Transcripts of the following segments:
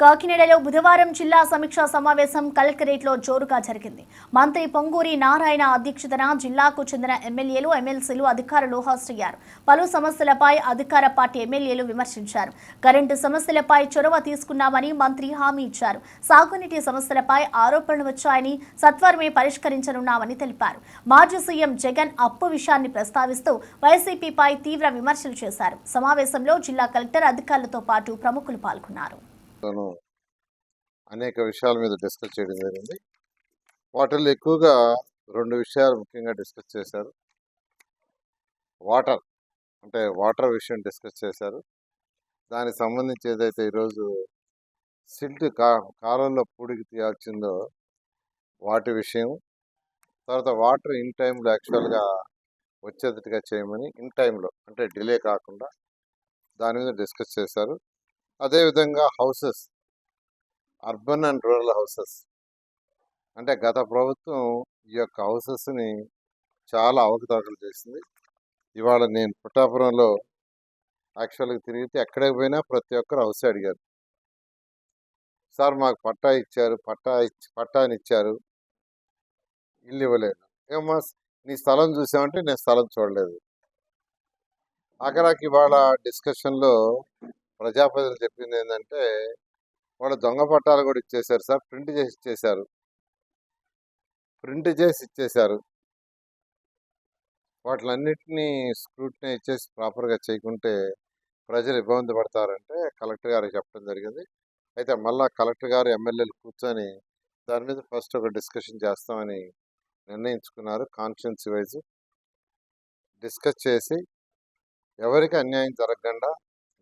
కాకినాడలో బుధవారం జిల్లా సమీక్షా సమావేశం కలెక్టరేట్లో జోరుగా జరిగింది. మంత్రి పొంగూరి నారాయణ అధ్యక్షతన జిల్లాకు చెందిన ఎమ్మెల్యేలు ఎమ్మెల్సీలు అధికారులు హాజరయ్యారు పలు సమస్యలపై అధికార పార్టీ ఎమ్మెల్యేలు విమర్శించారు. కరెంటు సమస్యలపై చొరవ తీసుకున్నామని మంత్రి హామీ ఇచ్చారు. సాగునీటి సమస్యలపై ఆరోపణలు వచ్చాయని సత్వరమే పరిష్కరించనున్నామని తెలిపారు. మాజీ సీఎం జగన్ అప్పు విషయాన్ని ప్రస్తావిస్తూ వైసీపీపై తీవ్ర విమర్శలు చేశారు. సమావేశంలో జిల్లా కలెక్టర్ అధికారులతో పాటు ప్రముఖులు పాల్గొన్నారు. తను అనేక విషయాల మీద డిస్కస్ చేయడం జరిగింది. వాటిల్లో ఎక్కువగా రెండు విషయాలు ముఖ్యంగా డిస్కస్ చేశారు. వాటర్ అంటే వాటర్ విషయం డిస్కస్ చేశారు. దానికి సంబంధించి ఏదైతే ఈరోజు సిల్ట్ కా కాలంలో పూడికి తీయాల్సిందో వాటి విషయం తర్వాత వాటర్ ఇన్ టైంలో యాక్చువల్గా వచ్చేటట్టుగా చేయమని ఇన్ టైంలో అంటే డిలే కాకుండా దాని మీద డిస్కస్ చేశారు. అదేవిధంగా houses. Urban and rural houses. అంటే గత ప్రభుత్వం ఈ యొక్క హౌసెస్ని చాలా అవకతవకలు చేసింది. ఇవాళ నేను పుట్టాపురంలో యాక్చువల్గా తిరిగితే ఎక్కడికి పోయినా ప్రతి ఒక్కరు హౌస్ అడిగారు. సార్ మాకు పట్టా ఇచ్చారు పట్టా ఇచ్చి పట్టాని ఇచ్చారు. ఇల్లు ఇవ్వలేదు. ఏమో నీ స్థలం చూసామంటే నేను స్థలం చూడలేదు. అక్కడికి ఇవాళ డిస్కషన్లో ప్రజాప్రతినిధులు చెప్పింది ఏంటంటే వాళ్ళు దొంగ పట్టాలు కూడా ఇచ్చేశారు సార్. ప్రింట్ చేసి ఇచ్చేశారు. ప్రింట్ చేసి ఇచ్చేశారు. వాటిలన్నింటినీ స్క్రూటినీ ఇచ్చేసి ప్రాపర్గా చేయకుంటే ప్రజలు ఇబ్బంది పడతారంటే కలెక్టర్ గారికి చెప్పడం జరిగింది. అయితే మళ్ళా కలెక్టర్ గారు ఎమ్మెల్యేలు కూర్చొని దాని మీద ఫస్ట్ ఒక డిస్కషన్ చేస్తామని నిర్ణయించుకున్నారు కాన్ఫిడెన్స్ వైజ్. డిస్కస్ చేసి ఎవరికి అన్యాయం జరగకుండా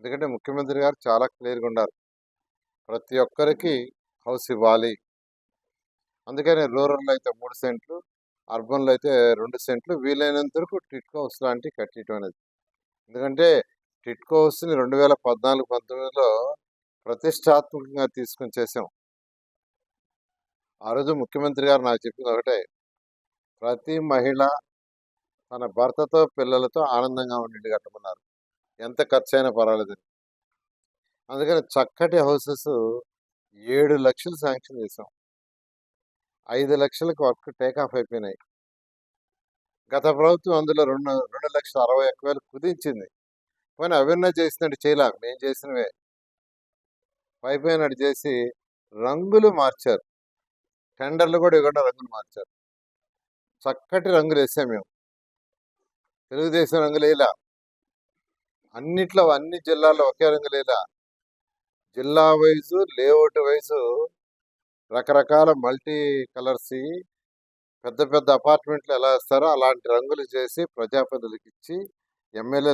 ఎందుకంటే ముఖ్యమంత్రి గారు చాలా క్లియర్గా ఉన్నారు. ప్రతి ఒక్కరికి హౌస్ ఇవ్వాలి. అందుకని రూరల్లో అయితే మూడు సెంట్లు అర్బన్లో అయితే రెండు సెంట్లు వీలైనంత వరకు టిట్కో హౌస్ లాంటివి కట్టేయటం అనేది. ఎందుకంటే టిట్కో హౌస్ని రెండు వేల పద్నాలుగు పంతొమ్మిదిలో ప్రతిష్టాత్మకంగా తీసుకొని చేసాం ఆ రోజు ముఖ్యమంత్రి గారు నాకు చెప్పింది ఒకటే ప్రతి మహిళ తన భర్తతో పిల్లలతో ఆనందంగా ఉండేది కట్టమన్నారు. ఎంత ఖర్చు అయినా పర్వాలేదు అందుకని చక్కటి హౌసెస్ ఏడు లక్షలు శాంక్షన్ చేసాం. ఐదు లక్షలకు వర్క్ టేక్ ఆఫ్ అయిపోయినాయి. గత ప్రభుత్వం అందులో రెండు రెండు లక్షల అరవై ఒక్క వేలు కుదించింది. కానీ అవన్నీ చేసినట్టు చేయలే? మేము చేసినవే. పైపోయినట్టు చేసి రంగులు మార్చారు. టెండర్లు కూడా ఇవ్వకుండా రంగులు మార్చారు. చక్కటి రంగులు వేసాం మేము. తెలుగుదేశం రంగులు వేయలా? అన్నిట్లో అన్ని జిల్లాల్లో ఒకే రంగు లేదా జిల్లా వైజు లేఅవుట్ వైజు రకరకాల మల్టీ కలర్స్ పెద్ద పెద్ద అపార్ట్మెంట్లు ఎలా ఇస్తారో అలాంటి రంగులు చేసి ప్రజాప్రతినిధులకు ఇచ్చి ఎమ్మెల్యే